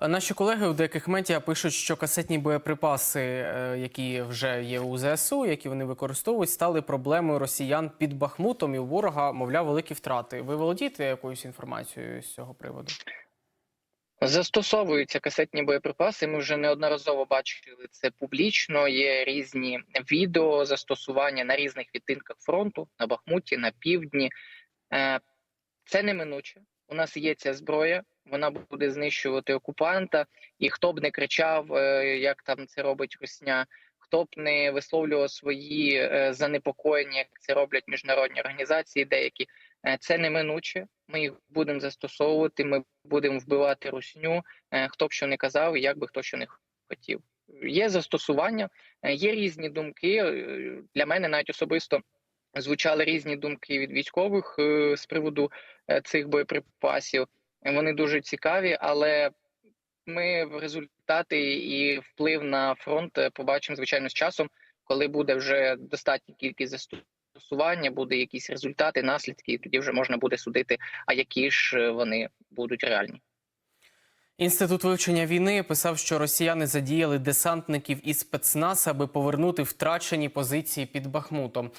Наші колеги у деяких медіа пишуть, що касетні боєприпаси, е, які вже є у ЗСУ, які вони використовують, стали проблемою росіян під Бахмутом, і у ворога, мовляв, великі втрати. Ви володієте якоюсь інформацією з цього приводу? Застосовуються касетні боєприпаси. Ми вже неодноразово бачили це публічно. Є різні відео застосування на різних відтинках фронту на Бахмуті, на півдні. Е, Це неминуче. У нас є ця зброя. Вона буде знищувати окупанта, і хто б не кричав, е, як там це робить Русня, хто б не висловлював свої е, занепокоєння, як це роблять міжнародні організації, деякі Е, це неминуче. Ми їх будемо застосовувати. Ми будемо вбивати русню. Хто б що не казав, і як би хто що не хотів. Є застосування, є різні думки. Для мене навіть особисто звучали різні думки від військових з приводу цих боєприпасів. Вони дуже цікаві, але ми в результати і вплив на фронт е, побачимо звичайно з часом, коли буде вже достатня кількість застосування, буде якісь результати, наслідки, і тоді вже можна буде судити, а які ж е, вони будуть реальні. Інститут вивчення війни писав, що росіяни задіяли десантників і спецназ, аби повернути втрачені позиції під Бахмутом.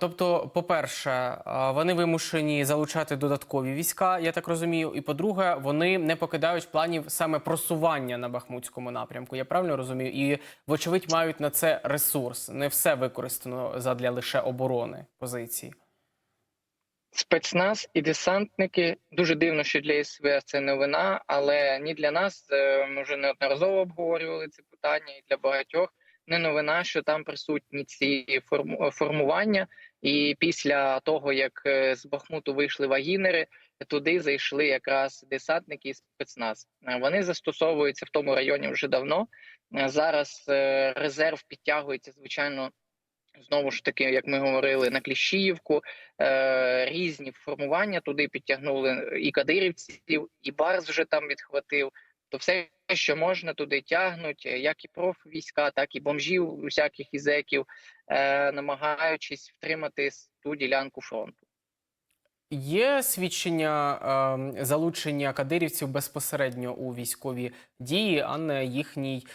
Тобто, по-перше, вони вимушені залучати додаткові війська, я так розумію. І по-друге, вони не покидають планів саме просування на Бахмутському напрямку. Я правильно розумію? І, вочевидь, мають на це ресурс. Не все використано задля лише оборони позиції. Спецназ і десантники дуже дивно, що для СВ це новина, але ні для нас е, ми вже неодноразово обговорювали це питання, і для багатьох не новина, що там присутні ці форму- формування. І після того, як е, з Бахмуту вийшли вагінери, туди зайшли якраз десантники і спецназ. Е, Вони застосовуються в тому районі вже давно. Зараз резерв підтягується, звичайно. Знову ж таки, як ми говорили, на Кліщіївку е, різні формування туди підтягнули і кадирівців, і Барс вже там відхватив. То все, що можна, туди тягнуть, е, як і профвійська, так і бомжів, усяких ізеків, е, намагаючись втримати ту ділянку фронту. Є свідчення е, залучення кадирівців безпосередньо у військові дії, а не їхній, е,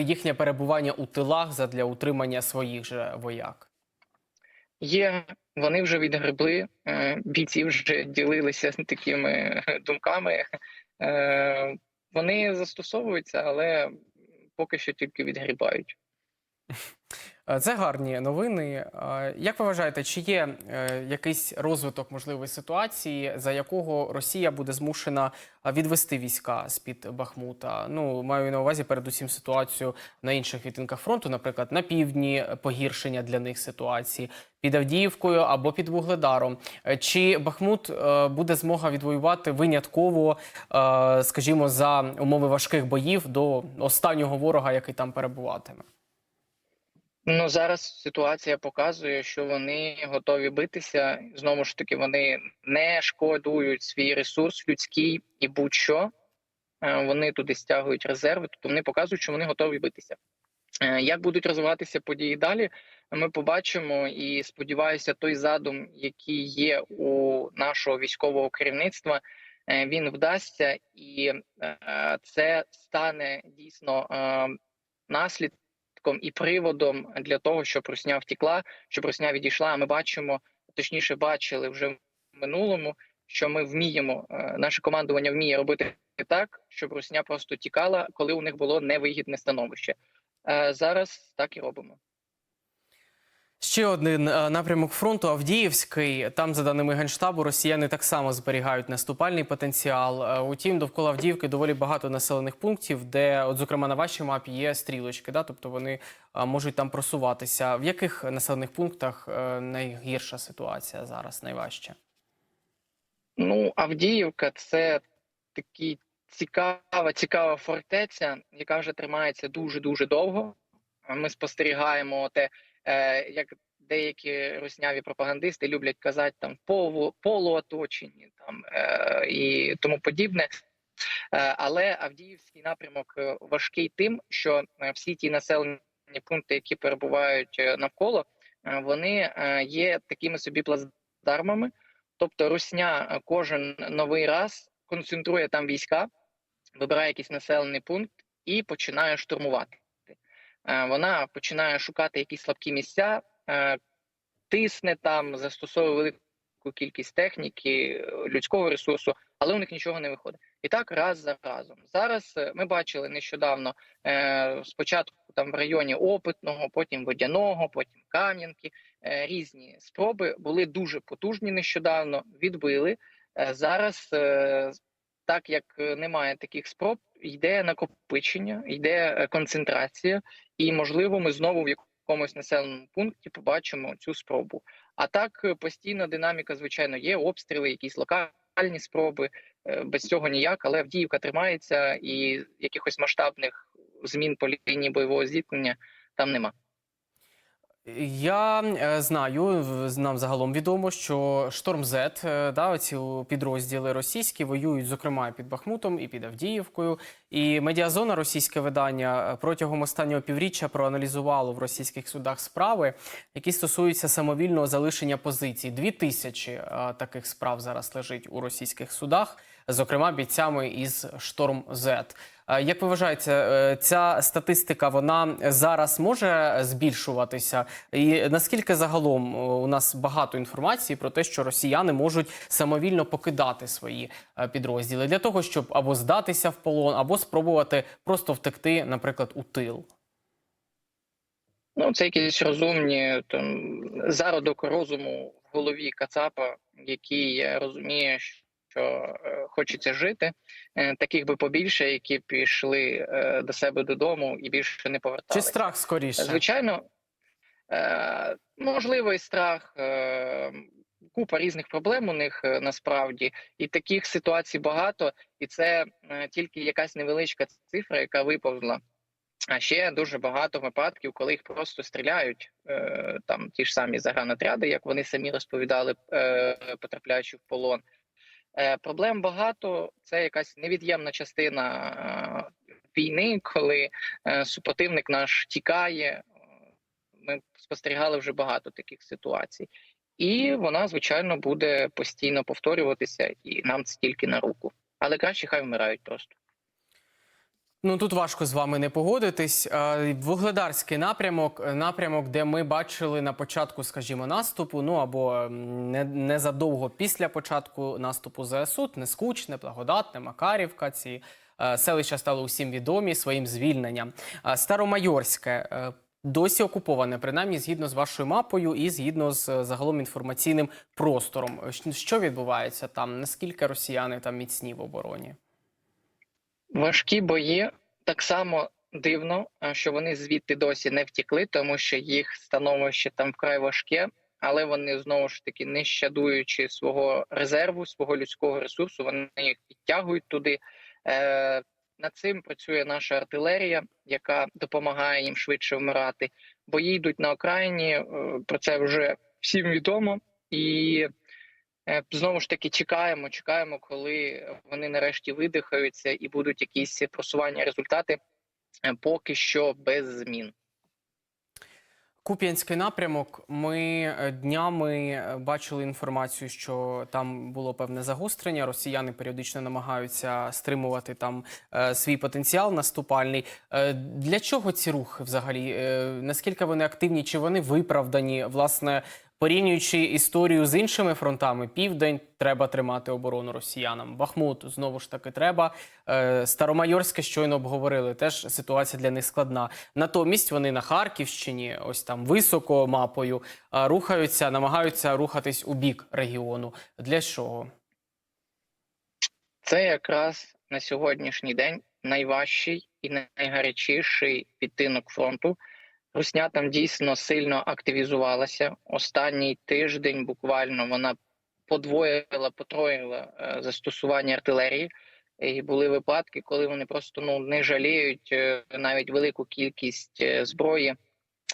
їхнє перебування у тилах задля утримання своїх же вояк. Є, вони вже відгребли, е, бійці вже ділилися такими думками. Е, Вони застосовуються, але поки що тільки відгрібають. Е, Це гарні новини. Е, Як ви вважаєте, чи є е, якийсь розвиток можливої ситуації, за якого Росія буде змушена відвести війська з під Бахмута? Ну маю на увазі передусім ситуацію на інших відтинках фронту, наприклад, на півдні погіршення для них ситуації під Авдіївкою або під Вугледаром. Чи Бахмут буде змога відвоювати винятково, скажімо, за умови важких боїв до останнього ворога, який там перебуватиме? Ну зараз ситуація показує, що вони готові битися. Знову ж таки, вони не шкодують свій ресурс людський і будь-що. Е, Вони туди стягують резерви, тобто вони показують, що вони готові битися. Е, Як будуть розвиватися події далі, ми побачимо. І сподіваюся, той задум, який є у нашого військового керівництва, е, він вдасться, і це стане дійсно е, наслідком і приводом для того, щоб Русня втекла, щоб Русня відійшла. А ми бачимо, точніше, бачили вже в минулому, що ми вміємо, е, наше командування вміє робити так, щоб Русня просто тікала, коли у них було невигідне становище. Е, Зараз так і робимо. Ще один е, напрямок фронту Авдіївський. Там, за даними генштабу, росіяни так само зберігають наступальний потенціал. Е, Утім, довкола Авдіївки доволі багато населених пунктів, де, от зокрема, на вашій мапі є стрілочки, да? тобто вони е, можуть там просуватися. В яких населених пунктах найгірша ситуація зараз, найважче? Ну, Авдіївка це такий цікава, цікава фортеця, яка вже тримається дуже дуже довго. Ми спостерігаємо те, е, як деякі русняві пропагандисти люблять казати там полу, полуоточені там е, і тому подібне. Е, але Авдіївський напрямок важкий тим, що всі ті населені пункти, які перебувають навколо, вони є такими собі плацдармами. Тобто Русня кожен новий раз концентрує там війська, вибирає якийсь населений пункт і починає штурмувати. Е, Вона починає шукати якісь слабкі місця, е, тисне там, застосовує велику кількість техніки, людського ресурсу, але у них нічого не виходить. І так раз за разом. Зараз е, ми бачили нещодавно спочатку там в районі Опитного, потім Водяного, потім Кам'янки. Різні спроби були дуже потужні нещодавно, відбили. Зараз, так як немає таких спроб, йде накопичення, йде концентрація, і можливо, ми знову в якомусь населеному пункті побачимо цю спробу. А так е, постійна динаміка, звичайно, є обстріли, якісь локальні спроби. Е, Без цього ніяк, але Авдіївка тримається, і якихось масштабних змін по лінії бойового зіткнення там нема. Я е, знаю, нам загалом відомо, що Шторм е, да, оці підрозділи російські воюють, зокрема, під Бахмутом і під Авдіївкою. І медіазона, російське видання, е, протягом останнього півріччя проаналізувало в російських судах справи, які стосуються самовільного залишення позицій. Дві тисячі е, таких справ зараз лежить у російських судах, зокрема бійцями із Шторм. Е, Як ви вважаєте, е, ця статистика вона зараз може збільшуватися? І наскільки загалом е, у нас багато інформації про те, що росіяни можуть самовільно покидати свої е, підрозділи для того, щоб або здатися в полон, або спробувати просто втекти, наприклад, у тил? Ну, це якісь розумні там зародок розуму в голові Кацапа, який розуміє, що е, хочеться жити. Е, таких би побільше, які пішли е, до себе додому і більше не Чи страх скоріше? Звичайно, можливо, і страх. Купа різних проблем у них насправді, і таких ситуацій багато, і це тільки якась невеличка цифра, яка виповзла. А ще дуже багато випадків, коли їх просто стріляють, там ті ж самі загранотряди, як вони самі розповідали, потрапляючи в полон. Е, проблем багато. Це якась невід'ємна частина е, війни, коли е, супротивник наш тікає. Ми спостерігали вже багато таких ситуацій, і вона, звичайно, буде постійно повторюватися, і нам це тільки на руку. Але краще хай вмирають просто. Ну тут важко з вами не погодитись. Вугледарський напрямок, е, напрямок, де ми бачили на початку, скажімо, наступу. Ну або м, не, незадовго після початку наступу ЗСУ, Нескучне, Благодатне, Макарівка. Ці е, селища стали усім відомі своїм звільненням. Старомайорське. е, Досі окуповане, принаймні згідно з вашою мапою і згідно з загалом інформаційним простором. Що відбувається там? Наскільки росіяни там міцні в обороні? Важкі бої так само дивно, що вони звідти досі не втікли, тому що їх становище там вкрай важке, але вони знову ж таки не щадуючи свого резерву, свого людського ресурсу, вони їх підтягують туди. Е, над цим працює наша артилерія, яка допомагає їм швидше вмирати. Бої йдуть на окраїні. е, Про це вже всім відомо і. Е, Знову ж таки, чекаємо, чекаємо, коли вони нарешті видихаються і будуть якісь просування результати. Е, Поки що без змін. Куп'янський напрямок. Ми е, днями бачили інформацію, що там було певне загострення. Росіяни періодично намагаються стримувати там свій потенціал наступальний. Для чого ці рухи взагалі? Наскільки вони активні? Чи вони виправдані? Власне, порівнюючи історію з іншими фронтами, південь треба тримати оборону росіянам. Бахмут знову ж таки треба. Е, Старомайорське щойно обговорили. Теж ситуація для них складна. Натомість вони на Харківщині, ось там високо мапою, е, рухаються, намагаються рухатись у бік регіону. Для чого? Це якраз на сьогоднішній день найважчий і найгарячіший відтинок фронту. Русня там дійсно сильно активізувалася. Останній тиждень буквально вона подвоїла, потроїла е, застосування артилерії. І були випадки, коли вони просто ну не жаліють е, навіть велику кількість е, зброї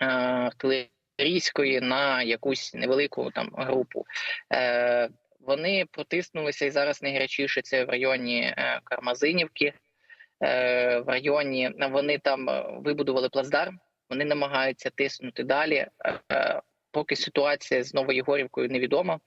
артилерійської на якусь невелику там групу. Вони протиснулися і зараз найгарячіше це в районі Кармазинівки. В районі вони там вибудували плацдарм. Вони намагаються тиснути далі. Е, поки ситуація з Новоєгорівкою невідома.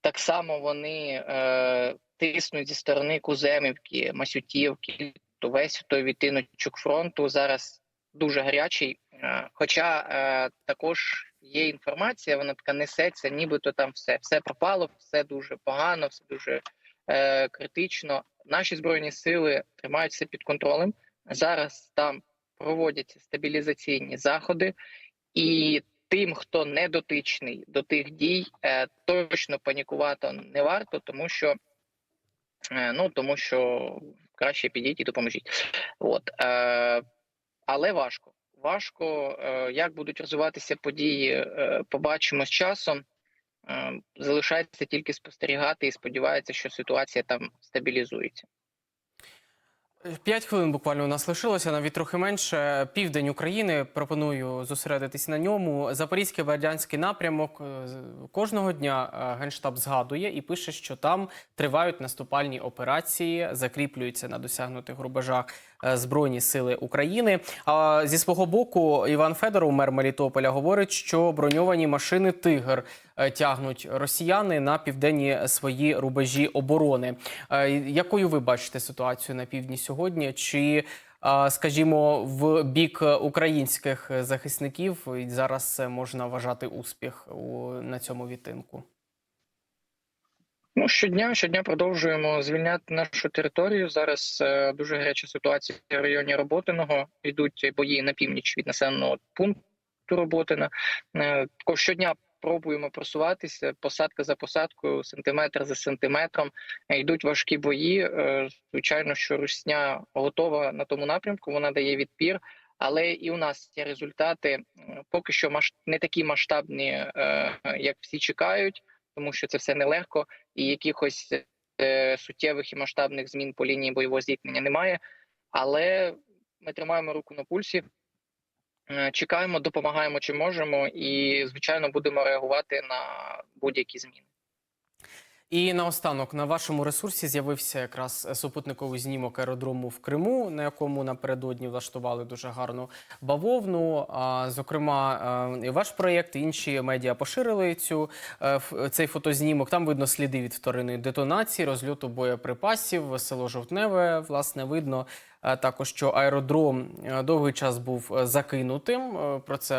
Так само вони е, тиснуть зі сторони Куземівки, Масютівки, то весь той відтиночок фронту зараз дуже гарячий. Е, хоча е, також є інформація, вона така несеться, нібито там все, все пропало, все дуже погано, все дуже е, критично. Наші збройні сили тримають все під контролем. Зараз там проводяться стабілізаційні заходи, і тим, хто не дотичний до тих дій, е, точно панікувати не варто, тому що е, ну тому що краще підіть і допоможіть. От е, але важко. Важко, як будуть розвиватися події, побачимо з часом. Залишається тільки спостерігати і сподівається, що ситуація там стабілізується. П'ять хвилин буквально у нас лишилося, навіть трохи менше. Південь України. Пропоную зосередитись на ньому. Запорізький Бердянський напрямок е, кожного дня е, генштаб згадує і пише, що там тривають наступальні операції, закріплюються на досягнутих рубежах е, збройні сили України. А зі свого боку, Іван Федоров, мер Мелітополя, говорить, що броньовані машини Тигр тягнуть росіяни на південні свої рубежі оборони. Якою ви бачите ситуацію на півдні сьогодні? Чи скажімо, в бік українських захисників зараз це можна вважати успіх на цьому відтинку? Ну, щодня, щодня продовжуємо звільняти нашу територію. Зараз е, дуже гаряча ситуація в районі Роботиного. Йдуть бої на північ від населеного пункту Роботина. Е, також щодня пробуємо просуватися посадка за посадкою, сантиметр за сантиметром. Е, йдуть важкі бої. Е, звичайно, що Русня готова на тому напрямку. Вона дає відпір. Але і у нас є результати е, поки що не такі масштабні, як всі чекають, тому що це все нелегко і якихось суттєвих і масштабних змін по лінії бойового зіткнення немає. Але ми тримаємо руку на пульсі, чекаємо, допомагаємо чи можемо, і звичайно будемо реагувати на будь-які зміни. І наостанок на вашому ресурсі з'явився якраз супутниковий знімок аеродрому в Криму, на якому напередодні влаштували дуже гарну бавовну. А, зокрема, е, і ваш проєкт, інші медіа поширили цю е, цей фотознімок. Там видно сліди від вторинної детонації, розльоту боєприпасів, село Жовтневе. Власне, видно е, також, що аеродром е, довгий час був е, закинутим. Е, Про це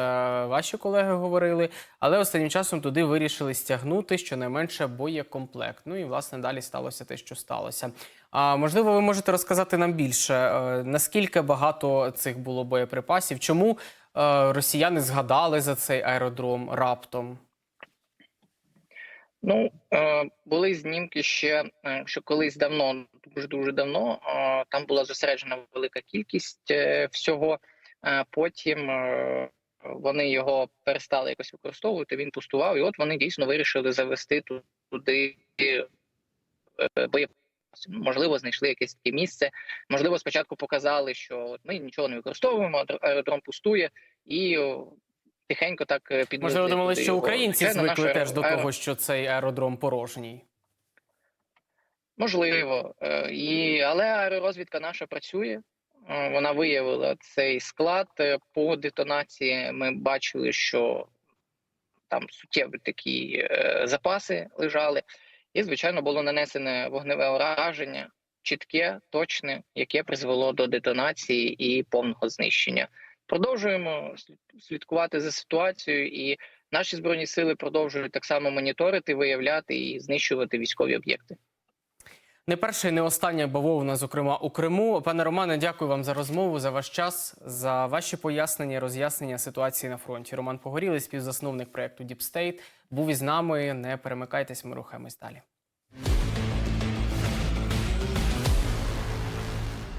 ваші колеги говорили. Але останнім часом туди вирішили стягнути щонайменше боєкомплект. Ну і власне далі сталося те, що сталося. А можливо, ви можете розказати нам більше, наскільки багато цих було боєприпасів? Чому росіяни згадали за цей аеродром раптом? Ну е, були знімки ще, е, що колись давно, дуже дуже давно, е, там була зосереджена велика кількість всього. Потім вони його перестали якось використовувати. Він пустував, і от вони дійсно вирішили завести туди боєприпаси. Можливо, знайшли якесь таке місце. Можливо, спочатку показали, що ми нічого не використовуємо, аеродром пустує, і тихенько так е, підвезли. Можливо, думали, що українці Звичайно, наш звикли теж до того, що цей аеродром порожній. Можливо, Е, і але аеророзвідка наша працює. Е, Вона виявила цей склад по детонації. Ми бачили, що там суттєві такі запаси лежали, і звичайно було нанесене вогневе ураження, чітке, точне, яке призвело до детонації і повного знищення. Продовжуємо слідкувати за ситуацією, і наші збройні сили продовжують так само моніторити, виявляти і знищувати військові об'єкти. Не перша і не остання бавовна, зокрема у Криму. Пане Романе, дякую вам за розмову, за ваш час, за ваші пояснення, роз'яснення ситуації на фронті. Роман Погорілий, співзасновник Deep State, був із нами. Не перемикайтесь, ми рухаємось далі.